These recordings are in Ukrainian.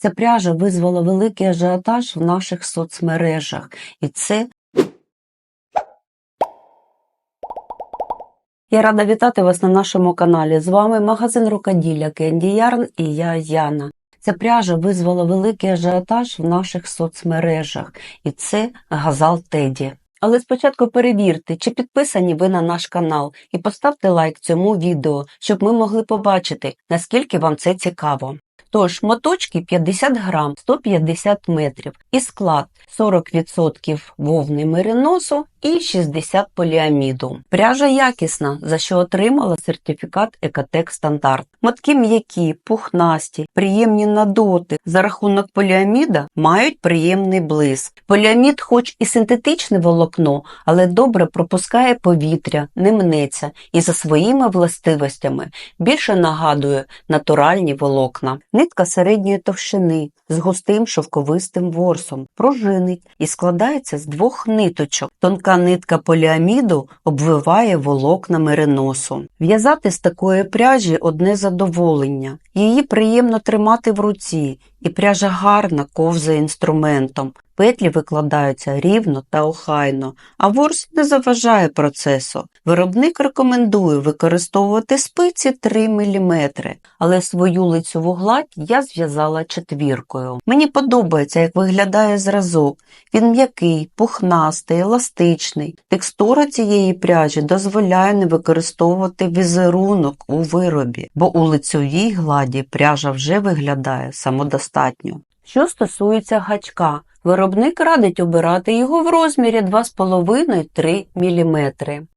Ця пряжа визвала великий ажіотаж в наших соцмережах, і це Я рада вітати вас на нашому каналі. З вами магазин рукоділля Кенді Ярн і я Яна. Ця пряжа визвала великий ажіотаж в наших соцмережах, і це газал Теді. Але спочатку перевірте, чи підписані ви на наш канал, і поставте лайк цьому відео, щоб ми могли побачити, наскільки вам це цікаво. Тож, моточки 50 грам, 150 метрів. І склад 40% вовни мериносу і 60 поліаміду. Пряжа якісна, за що отримала сертифікат Екотек Стандарт. Мотки м'які, пухнасті, приємні на дотик. За рахунок поліаміда мають приємний блиск. Поліамід хоч і синтетичне волокно, але добре пропускає повітря, не мнеться і за своїми властивостями більше нагадує натуральні волокна. Нитка середньої товщини з густим шовковистим ворсом, пружинить і складається з двох ниточок. Тонка нитка поліаміду обвиває волокна мериносу. В'язати з такої пряжі одне задоволення. Її приємно тримати в руці, і пряжа гарна ковзає інструментом. Петлі викладаються рівно та охайно, а ворс не заважає процесу. Виробник рекомендує використовувати спиці 3 мм, але свою лицьову гладь я зв'язала четвіркою. Мені подобається, як виглядає зразок. Він м'який, пухнастий, еластичний. Текстура цієї пряжі дозволяє не використовувати візерунок у виробі, бо у лицьовій гладі пряжа вже виглядає самодостатньо. Що стосується гачка, Виробник радить обирати його в розмірі 2,5-3 мм.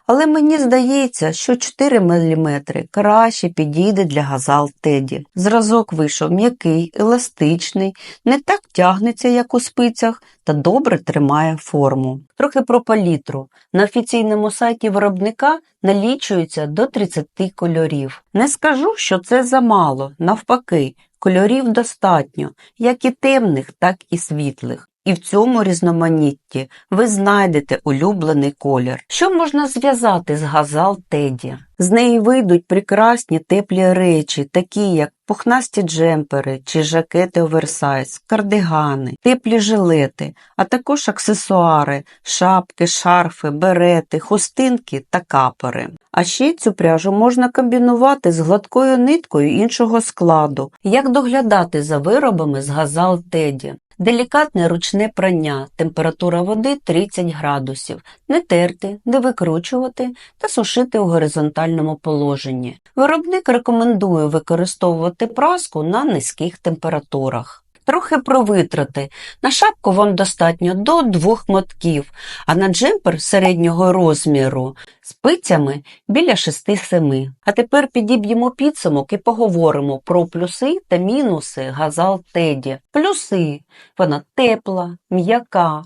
Але мені здається, що 4 мм краще підійде для газал Теді. Зразок вийшов м'який, еластичний, не так тягнеться, як у спицях, та добре тримає форму. Трохи про палітру. На офіційному сайті виробника налічується до 30 кольорів. Не скажу, що це замало, навпаки. Кольорів достатньо, як і темних, так і світлих. І в цьому різноманітті ви знайдете улюблений колір. Що можна зв'язати з газал Теді? З неї вийдуть прекрасні теплі речі, такі як пухнасті джемпери чи жакети оверсайз, кардигани, теплі жилети, а також аксесуари, шапки, шарфи, берети, хустинки та капори. А ще цю пряжу можна комбінувати з гладкою ниткою іншого складу. Як доглядати за виробами з газал Теді? Делікатне ручне прання, температура води 30 градусів, не терти, не викручувати та сушити у горизонтальному положенні. Виробник рекомендує використовувати праску на низьких температурах. Трохи про витрати. На шапку вам достатньо до двох мотків, а на джемпер середнього розміру спицями біля 6-7. А тепер підіб'ємо підсумок і поговоримо про плюси та мінуси газал Теді. Плюси вона тепла, м'яка,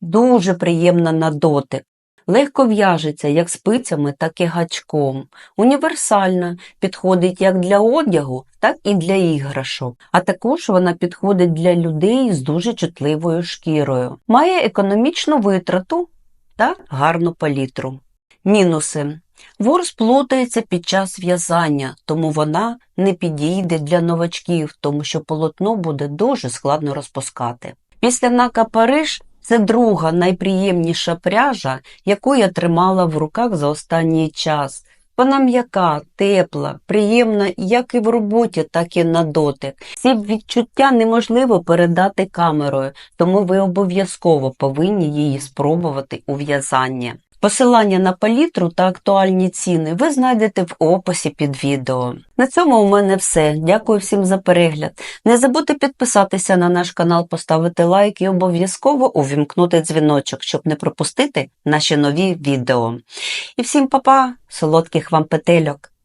дуже приємна на дотик. Легко в'яжеться як спицями, так і гачком. Універсальна, підходить як для одягу, так і для іграшок. А також вона підходить для людей з дуже чутливою шкірою. Має економічну витрату та гарну палітру. Мінуси. Ворс плутається під час в'язання, тому вона не підійде для новачків, тому що полотно буде дуже складно розпускати. Після нака Париж це друга найприємніша пряжа, яку я тримала в руках за останній час. Вона м'яка, тепла, приємна як і в роботі, так і на дотик. Ці відчуття неможливо передати камерою, тому ви обов'язково повинні її спробувати у в'язанні. Посилання на палітру та актуальні ціни ви знайдете в описі під відео. На цьому у мене все. Дякую всім за перегляд. Не забудьте підписатися на наш канал, поставити лайк і обов'язково увімкнути дзвіночок, щоб не пропустити наші нові відео. І всім па-па, солодких вам петельок!